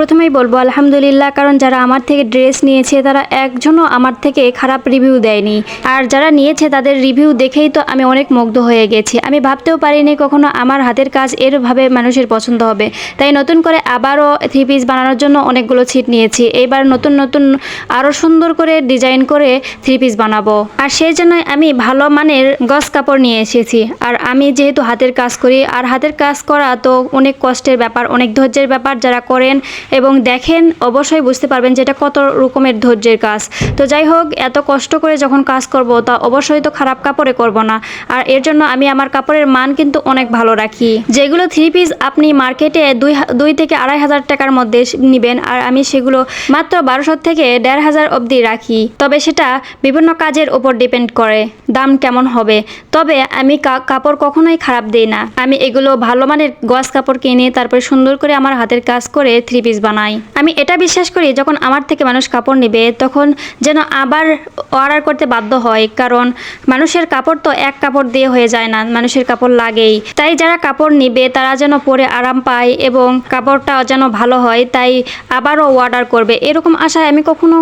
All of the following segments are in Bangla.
প্রথমেই বলব, আলহামদুলিল্লাহ, কারণ যারা আমার থেকে ড্রেস নিয়েছে, তারা একজনও আমার থেকে খারাপ রিভিউ দেয়নি। আর যারা নিয়েছে, তাদের রিভিউ দেখেই তো আমি অনেক মুগ্ধ হয়ে গেছি। আমি ভাবতেও পারিনি কখনো আমার হাতের কাজ এরভাবে মানুষের পছন্দ হবে। তাই নতুন করে আবারও থ্রি পিস বানানোর জন্য অনেকগুলো ছিট নিয়েছি। এইবার নতুন নতুন, আরও সুন্দর করে ডিজাইন করে থ্রি পিস বানাবো। আর সেই জন্যই আমি ভালো মানের গস কাপড় নিয়ে এসেছি। আর আমি যেহেতু হাতের কাজ করি, আর হাতের কাজ করা তো অনেক কষ্টের ব্যাপার, অনেক ধৈর্যের ব্যাপার যারা করেন এবং দেখেন, অবশ্যই বুঝতে পারবেন যে এটা কত রকমের ধৈর্যের কাজ। তো যাই হোক, এত কষ্ট করে যখন কাজ করব, তা অবশ্যই তো খারাপ কাপড়ে করব না। আর এর জন্য আমি আমার কাপড়ের মান কিন্তু অনেক ভালো রাখি। যেগুলো থ্রি পিস আপনি মার্কেটে দুই দুই থেকে আড়াই হাজার টাকার মধ্যে নেবেন, আর আমি সেগুলো মাত্র বারোশো থেকে দেড় হাজার অবধি রাখি। তবে সেটা বিভিন্ন কাজের ওপর ডিপেন্ড করে, দাম কেমন হবে। তবে আমি কাপড় কখনোই খারাপ দিই না। আমি এগুলো ভালো মানের গস কাপড় কিনে, তারপরে সুন্দর করে আমার হাতের কাজ করে থ্রি পিস বানাই। আমি এটা বিশ্বাস করি, যখন আমার থেকে মানুষ কাপড় নেবে, তখন যেন আবার অর্ডার করতে বাধ্য হয়, কারণ মানুষের কাপড় তো এক কাপড় দিয়ে হয়ে যায় না, মানুষের কাপড় লাগেই। তাই যারা কাপড় নিবে, তারা যেন পরে আরাম পায় এবং কাপড়টা যেন ভালো হয়, তাই আবারও অর্ডার করবে। এরকম আশায় আমি কখনো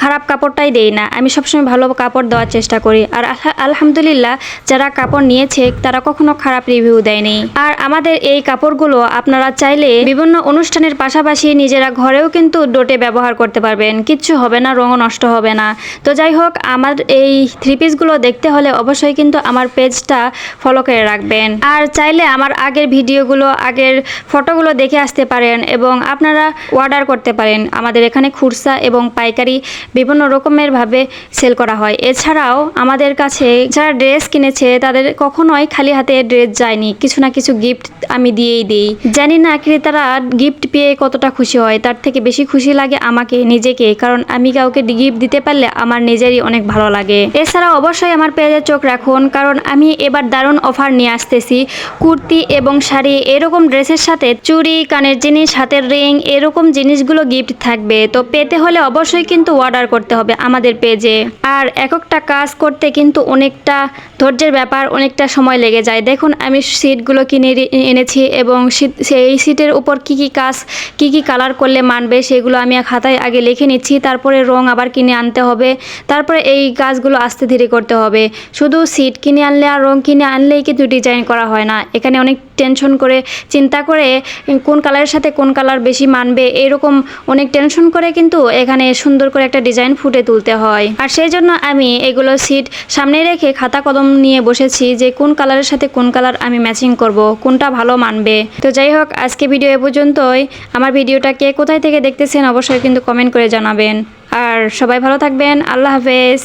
খারাপ কাপড়টাই দেই না। আমি সবসময় ভালো কাপড় দেওয়ার চেষ্টা করি। আর আলহামদুলিল্লাহ, যারা কাপড় নিয়েছে, তারা কখনো খারাপ রিভিউ দেয়নি। আর আমাদের এই কাপড়গুলো আপনারা চাইলে বিভিন্ন অনুষ্ঠানের পাশাপাশি নিজেরা ঘরেও কিন্তু ডোটে ব্যবহার করতে পারবেন। কিচ্ছু হবে না, রঙও নষ্ট হবে না। তো যাই হোক, আমার এই থ্রি পিসগুলো দেখতে হলে অবশ্যই কিন্তু আমার পেজটা ফলো করে রাখবেন। আর চাইলে আমার আগের ভিডিওগুলো, আগের ফটোগুলো দেখে আসতে পারেন এবং আপনারা অর্ডার করতে পারেন। আমাদের এখানে খুরসা এবং পাইকারি বিভিন্ন রকমের ভাবে সেল করা হয়। এছাড়াও আমাদের কাছে যারা ড্রেস কিনেছে, তাদের কখনোই খালি হাতে ড্রেস যায়নি। কিছু না কিছু গিফট আমি দিয়েই দিই। জানি না ক্রেতারা গিফট পেয়ে কতটা খুশি হয়, তার থেকে বেশি খুশি লাগে আমাকে, নিজেকে। কারণ আমি কাউকে গিফট দিতে পারলে আমার নিজেরই অনেক ভালো লাগে। এছাড়া অবশ্যই আমার পেজে চোখ রাখুন, কারণ আমি এবার দারুণ অফার নিয়ে আসতেছি। কুর্তি এবং শাড়ি এরকম ড্রেসের সাথে চুড়ি, কানের জিনিস, হাতের রিং এরকম জিনিসগুলো গিফট থাকবে। তো পেতে হলে অবশ্যই কিন্তু অর্ডার করতে হবে আমাদের পেজে। আর এক একটা কাজ করতে কিন্তু অনেকটা ধৈর্যের ব্যাপার, অনেকটা সময় লেগে যায়। দেখুন, আমি সিটগুলো কিনে এনেছি এবং সেই সিটের উপর কি কি কাজ, কি কি কালার করলে মানবে সেগুলো আমি খাতায় আগে লিখে নিচ্ছি। তারপরে রং আবার কিনে আনতে হবে। তারপরে এই কাজগুলো আস্তে ধীরে করতে হবে। শুধু সিট কিনে আনলে আর রং কিনে আনলেই কিন্তু ডিজাইন করা হয় না। এখানে অনেক টেনশন করে চিন্তা করে কোন কালারের সাথে কোন কালার বেশি মানবে, এরকম অনেক টেনশন করে কিন্তু এখানে সুন্দর করে একটা ডিজাইন ফুটে তুলতে হয়। আর সেই জন্য আমি এগুলো সিট সামনে রেখে খাতা কলম নিয়ে বসেছি যে কোন কালারের সাথে কোন কালার আমি ম্যাচিং করব, কোনটা ভালো মানবে। তো যাই হোক, আজকে ভিডিও এ পর্যন্তই। আমার ভিডিওটা কে কোথায় থেকে দেখতেছেন অবশ্যই কিন্তু কমেন্ট করে জানাবেন। আর সবাই ভালো থাকবেন। আল্লাহ হাফেজ।